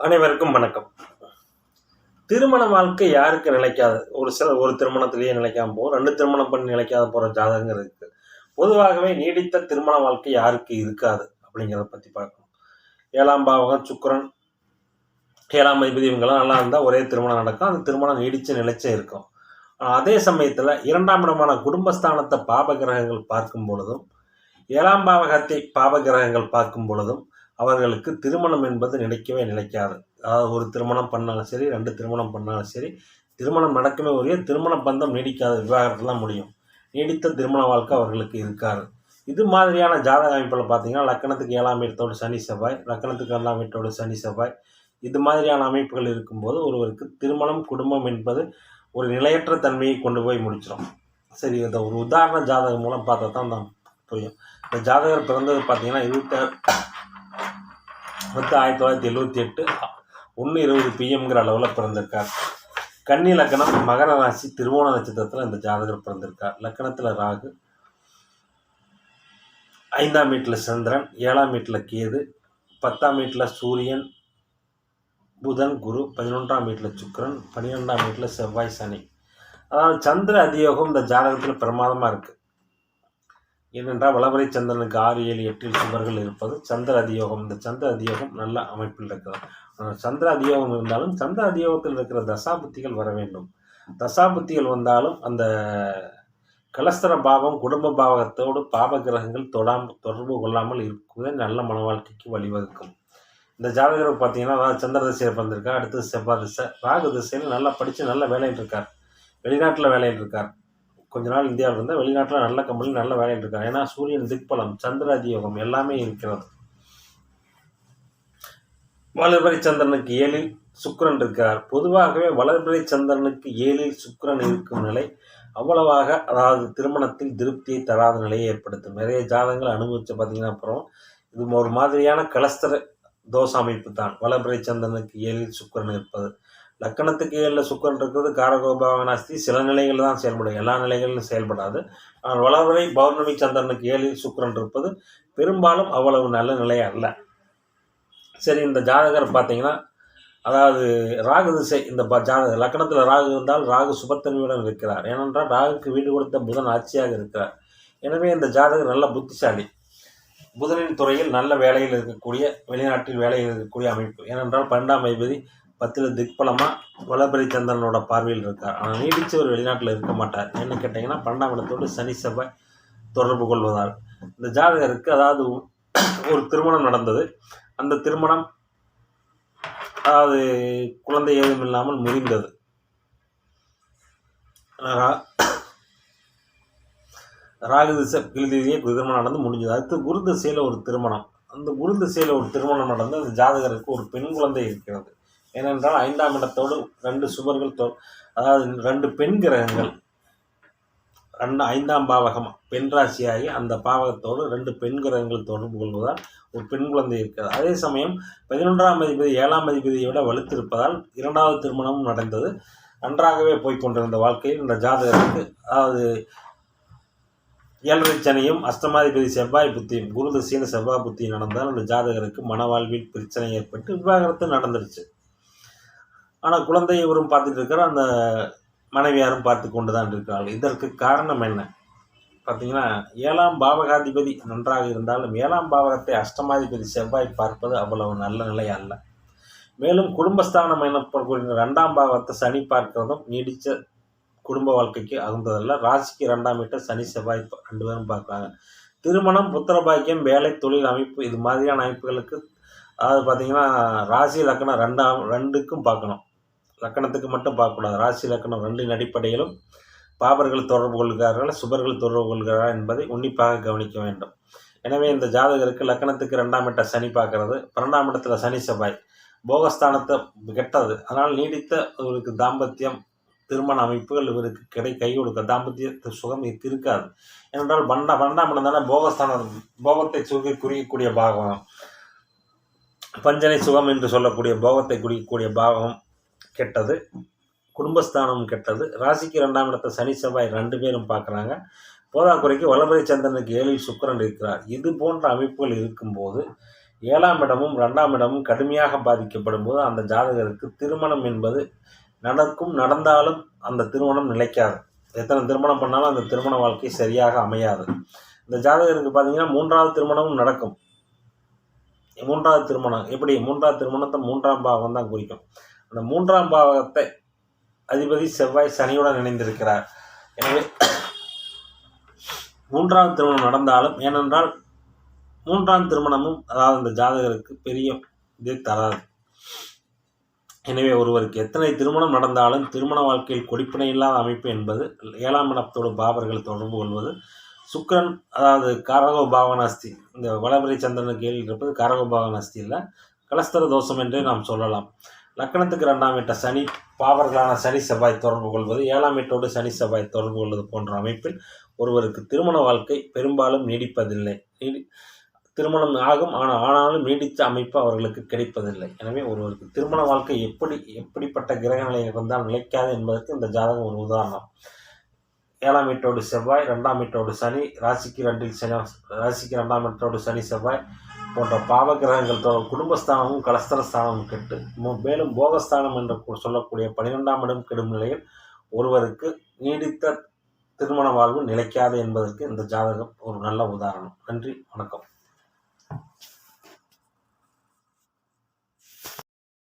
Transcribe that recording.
அனைவருக்கும் வணக்கம். திருமண வாழ்க்கை யாருக்கு நிலைக்காது? ஒரு சில ஒரு திருமணத்திலேயே நிலைக்காம போகும் ரெண்டு திருமணம் பண்ணி நிலைக்காத போகிற ஜாதகங்கள் இருக்குது பொதுவாகவே நீடித்த திருமண வாழ்க்கை யாருக்கு இருக்காது அப்படிங்கிறத பற்றி பார்க்கணும். ஏழாம் பாவகம் சுக்கரன் ஏழாம் அதிபதி இவங்கெல்லாம் நல்லா இருந்தால் ஒரே திருமணம் நடக்கும். அந்த திருமணம் நீடிச்சு நிலைச்சே இருக்கும். அதே சமயத்தில் இரண்டாம் இடமான குடும்பஸ்தானத்தை பாபகிரகங்கள் பார்க்கும் பொழுதும் ஏழாம் பாவகத்தை பாபகிரகங்கள் பார்க்கும் பொழுதும் அவர்களுக்கு திருமணம் என்பது நினைக்கவே நினைக்காது. அதாவது ஒரு திருமணம் பண்ணாலும் சரி ரெண்டு திருமணம் பண்ணாலும் சரி திருமணம் நடக்குமே ஒழிய திருமண பந்தம் நீடிக்காத விவாகரத்துலாம் முடியும். நீடித்த திருமண வாழ்க்கை அவர்களுக்கு இருக்காது. இது மாதிரியான ஜாதக அமைப்பில் பார்த்தீங்கன்னா லக்கணத்துக்கு ஏழாம் வீட்டோடு சனி செவ்வாய் லக்கணத்துக்கு ஏழாம் வீட்டோடு சனி செவ்வாய். இது மாதிரியான அமைப்புகள் இருக்கும்போது ஒருவருக்கு திருமணம் குடும்பம் என்பது ஒரு நிலையற்ற தன்மையை கொண்டு போய் முடிச்சிடும். சரி இதை ஒரு உதாரண ஜாதகம் மூலம் பார்த்தா தான் தான் புரியும். இந்த ஜாதகர் பிறந்தது பார்த்தீங்கன்னா இருபத்தி பத்து ஆயிரத்தி தொள்ளாயிரத்தி எழுபத்தி எட்டு ஒன்று இருபது பிஎம்ங்கிற அளவில் பிறந்திருக்கார். கன்னி லக்கணம் மகர ராசி திருவோண நட்சத்திரத்தில் இந்த ஜாதகர் பிறந்திருக்கார். லக்கணத்தில் ராகு ஐந்தாம் வீட்டில் சந்திரன் ஏழாம் வீட்டில் கேது பத்தாம் வீட்டில் சூரியன் புதன் குரு பதினொன்றாம் வீட்டில் சுக்கரன் பன்னிரெண்டாம் வீட்டில் செவ்வாய் சனி. அதாவது சந்திர அதியோகம் இந்த ஜாதகத்தில் பிரமாதமாக இருக்குது ஏனென்றால் வளவரை சந்திரனுக்கு ஆறு ஏழு எட்டில் சுவர்கள் இருப்பது. சந்திர அதியோகம் இந்த சந்திர அதியோகம் நல்ல அமைப்பில் இருக்கிறது. சந்திர அதியோகம் இருந்தாலும் சந்திர அதியோகத்தில் இருக்கிற தசாபுத்திகள் வர வேண்டும். தசாபுத்திகள் வந்தாலும் அந்த கலஸ்தர பாவம் குடும்ப பாவகத்தோடு பாப கிரகங்கள் தொடாம தொடர்பு கொள்ளாமல் இருக்குவதே நல்ல மன வாழ்க்கைக்கு வழிவகுக்கும். இந்த ஜாதகர் பார்த்தீங்கன்னா அதாவது சந்திர திசையில் பிறந்திருக்கார். அடுத்தது செவ்வாய் திசை. ராகு திசையில் நல்லா படித்து நல்ல வேலையில் இருக்கார். வெளிநாட்டில் வேலையில் இருக்கார். கொஞ்ச நாள் இந்தியாவில் இருந்தால் வெளிநாட்டில் நல்ல கம்பெனி நல்ல வேலையில் இருக்காங்க. ஏன்னா சூரியன் திக்பலம் சந்திர அதியோகம் எல்லாமே இருக்கிறது. வளர்பிறை சந்திரனுக்கு ஏழில் சுக்கரன் இருக்கார். பொதுவாகவே வளர்பிறை சந்திரனுக்கு ஏழில் சுக்கரன் இருக்கும் நிலை அவ்வளவாக அதாவது திருமணத்தில் திருப்தியை தராத நிலையை ஏற்படுத்தும். நிறைய ஜாதகங்கள் அனுபவித்து பார்த்தீங்கன்னா அப்புறம் இது ஒரு மாதிரியான கலஸ்தர தோஷ அமைப்பு தான். வளர்பிறை சந்திரனுக்கு ஏழில் சுக்கரன் இருப்பது. லக்கணத்துக்கு ஏழில் சுக்கரன் இருக்கிறது காரகோபாவனாஸ்தி சில நிலைகளில் தான் செயல்படும். எல்லா நிலைகளிலும் செயல்படாது. ஆனால் வளர்வரை பௌர்ணமி சந்திரனுக்கு ஏழில் சுக்கரன் இருப்பது பெரும்பாலும் அவ்வளவு நல்ல நிலை அல்ல. சரி இந்த ஜாதகர் பார்த்தீங்கன்னா அதாவது ராகு திசை இந்த ஜாதக லக்கணத்தில் ராகு இருந்தால் ராகு சுபத்தன்மையுடன் இருக்கிறார். ஏனென்றால் ராகுக்கு வீடு கொடுத்த புதன் ஆட்சியாக இருக்கிறார். எனவே இந்த ஜாதகர் நல்ல புத்திசாலி. புதனின் துறையில் நல்ல வேலையில் இருக்கக்கூடிய வெளிநாட்டில் வேலையில் இருக்கக்கூடிய அமைப்பு. ஏனென்றால் பன்னெண்டாம் அதிபதி பத்தில் திக்பலமாக வளபரி சந்திரனோட பார்வையில் இருக்கார். ஆனால் நீடிச்சு ஒரு வெளிநாட்டில் இருக்க மாட்டார். என்ன கேட்டிங்கன்னா பன்னெண்டாம் இடத்தோடு சனி செவ்வாய் தொடர்பு கொள்வதால். இந்த ஜாதகருக்கு அதாவது ஒரு திருமணம் நடந்தது. அந்த திருமணம் அதாவது குழந்தை ஏதும் இல்லாமல் முறிந்தது. ராகு திசை கிழதியே திருமணம் நடந்து முடிஞ்சது. அடுத்து குரு திசையில் ஒரு திருமணம். அந்த குரு திசையில் ஒரு திருமணம் நடந்து அந்த ஜாதகருக்கு ஒரு பெண் குழந்தை இருக்கிறது. ஏனென்றால் ஐந்தாம் இடத்தோடு ரெண்டு சுவர்கள் தோ அதாவது ரெண்டு பெண் கிரகங்கள். ரெண்டு ஐந்தாம் பாவகம் பெண் ராசியாகி அந்த பாவகத்தோடு ரெண்டு பெண் கிரகங்கள் தொடர்பு கொள்வதால் ஒரு பெண் குழந்தை இருக்கிறது. அதே சமயம் பதினொன்றாம் அதிபதி ஏழாம் அதிபதியை விட வலுத்திருப்பதால் இரண்டாவது திருமணமும் நடந்தது. நன்றாகவே போய்கொண்டிருந்த வாழ்க்கையில் இந்த ஜாதகருக்கு அதாவது ஏழரை சனியும் அஷ்டமாதிபதி செவ்வாய் புத்தியும் குரு செவ்வாய் புத்தியும் நடந்தால் அந்த ஜாதகருக்கு மனவாழ்வில் பிரச்சனை ஏற்பட்டு விவாகரத்து நடந்துருச்சு. ஆனால் குழந்தை இவரும் பார்த்துட்டு இருக்கிறார் அந்த மனைவியாரும் பார்த்து கொண்டு தான் இருக்கிறார்கள் இதற்கு காரணம் என்ன? பார்த்தீங்கன்னா ஏழாம் பாவகாதிபதி நன்றாக இருந்தாலும் ஏழாம் பாவகத்தை அஷ்டமாதிபதி செவ்வாய் பார்ப்பது அவ்வளவு நல்ல நிலை அல்ல. மேலும் குடும்பஸ்தானம் எனப்படக்கூடிய ரெண்டாம் பாவத்தை சனி பார்க்கிறதும் நீடித்த குடும்ப வாழ்க்கைக்கு அகுந்ததல்ல ராசிக்கு ரெண்டாம் வீட்டை சனி செவ்வாய் ரெண்டு பேரும் பார்க்குறாங்க. திருமணம் புத்திர பாக்கியம் வேலை தொழில் அமைப்பு இது மாதிரியான அமைப்புகளுக்கு அதாவது பார்த்தீங்கன்னா ராசி லக்கணம் ரெண்டாம் ரெண்டுக்கும் பார்க்கணும். லக்கணத்துக்கு மட்டும் பார்க்கக்கூடாது. ராசி லக்கணம் ரெண்டின் அடிப்படையிலும் பாபர்கள் தொடர்பு கொள்கிறார்கள் சுபர்கள் தொடர்பு கொள்கிறார்கள் என்பதை உன்னிப்பாக கவனிக்க வேண்டும். எனவே இந்த ஜாதகருக்கு லக்கணத்துக்கு ரெண்டாம் இடத்தை சனி பார்க்கறது. பன்னெண்டாம் இடத்துல சனி செவ்வாய். போகஸ்தானத்தை கெட்டது. அதனால் நீடித்த இவருக்கு தாம்பத்தியம் திருமண அமைப்புகள் இவருக்கு கிடை கை கொடுக்க தாம்பத்திய சுகம் இருக்காது. ஏனென்றால் பன்னெண்டா பன்னெண்டாம் இடம் தானே போகஸ்தானம் போகத்தை சுகி குறிக்கக்கூடிய பாகம். பஞ்சனை சுகம் என்று சொல்லக்கூடிய போகத்தை குறிக்கக்கூடிய பாகம். கெட்டது குடும்பஸ்தானம் கெட்டது. ராசிக்கு ரெண்டாம் இடத்தை சனி செவ்வாய் ரெண்டு பேரும் பார்க்குறாங்க. போதாக்குறைக்கு வளபரை சந்திரனுக்கு ஏழில் சுக்கிரன் இருக்கிறார். இது போன்ற அமைப்புகள் இருக்கும்போது ஏழாம் இடமும் ரெண்டாம் இடமும் கடுமையாக பாதிக்கப்படும் போது அந்த ஜாதகருக்கு திருமணம் என்பது நடக்கும் நடந்தாலும் அந்த திருமணம் நிலைக்காது. எத்தனை திருமணம் பண்ணாலும் அந்த திருமண வாழ்க்கை சரியாக அமையாது. இந்த ஜாதகருக்கு பார்த்தீங்கன்னா மூன்றாவது திருமணமும் நடக்கும். மூன்றாவது திருமணம் எப்படி? மூன்றாவது திருமணத்தை மூன்றாம் பாவம் தான் குறிக்கும். அந்த மூன்றாம் பாவகத்தை அதிபதி செவ்வாய் சனியுடன் இணைந்திருக்கிறார். எனவே மூன்றாம் திருமணம் நடந்தாலும் ஏனென்றால் மூன்றாம் திருமணமும் அதாவது இந்த ஜாதகருக்கு பெரிய இது தராது. எனவே ஒருவருக்கு எத்தனை திருமணம் நடந்தாலும் திருமண வாழ்க்கையில் கொடிப்பினை இல்லாத அமைப்பு என்பது ஏழாம் இடத்தோடு பாபர்கள் தொடர்பு கொள்வது சுக்கரன் அதாவது காரகோ பாவனாஸ்தி இந்த வளபரி சந்திரனுக்கு கேள்வி இருப்பது காரகோ பாவனாஸ்தி இல்லை கலஸ்தர தோஷம் என்றே நாம் சொல்லலாம். லக்கணத்துக்கு ரெண்டாம் வீட்டை சனி பாவர்களான சனி செவ்வாய் தொடர்பு கொள்வது ஏழாம் வீட்டோடு சனி செவ்வாய் தொடர்பு கொள்வது போன்ற அமைப்பில் ஒருவருக்கு திருமண வாழ்க்கை பெரும்பாலும் நீடிப்பதில்லை. நீடி திருமணம் ஆகும் ஆனால் ஆனாலும் நீடித்த அமைப்பு அவர்களுக்கு கிடைப்பதில்லை. எனவே ஒருவருக்கு திருமண வாழ்க்கை எப்படி எப்படிப்பட்ட கிரக நிலையை இருந்தால் நிலைக்காது என்பதற்கு இந்த ஜாதகம் ஒரு உதாரணம். ஏழாம் வீட்டோடு செவ்வாய் ரெண்டாம் வீட்டோடு சனி ராசிக்கு ரெண்டில் சனி ராசிக்கு ரெண்டாம் வீட்டோடு சனி செவ்வாய் போன்ற பாவ கிரகங்கள் குடும்பஸ்தானமும் கலஸ்தரஸ்தானமும் கெட்டு. மேலும் போகஸ்தானம் என்று சொல்லக்கூடிய பன்னிரெண்டாம் இடம் கெடும் நிலையில் ஒருவருக்கு நீடித்த திருமண வாழ்வு நிலைக்காது என்பதற்கு இந்த ஜாதகம் ஒரு நல்ல உதாரணம். நன்றி வணக்கம்.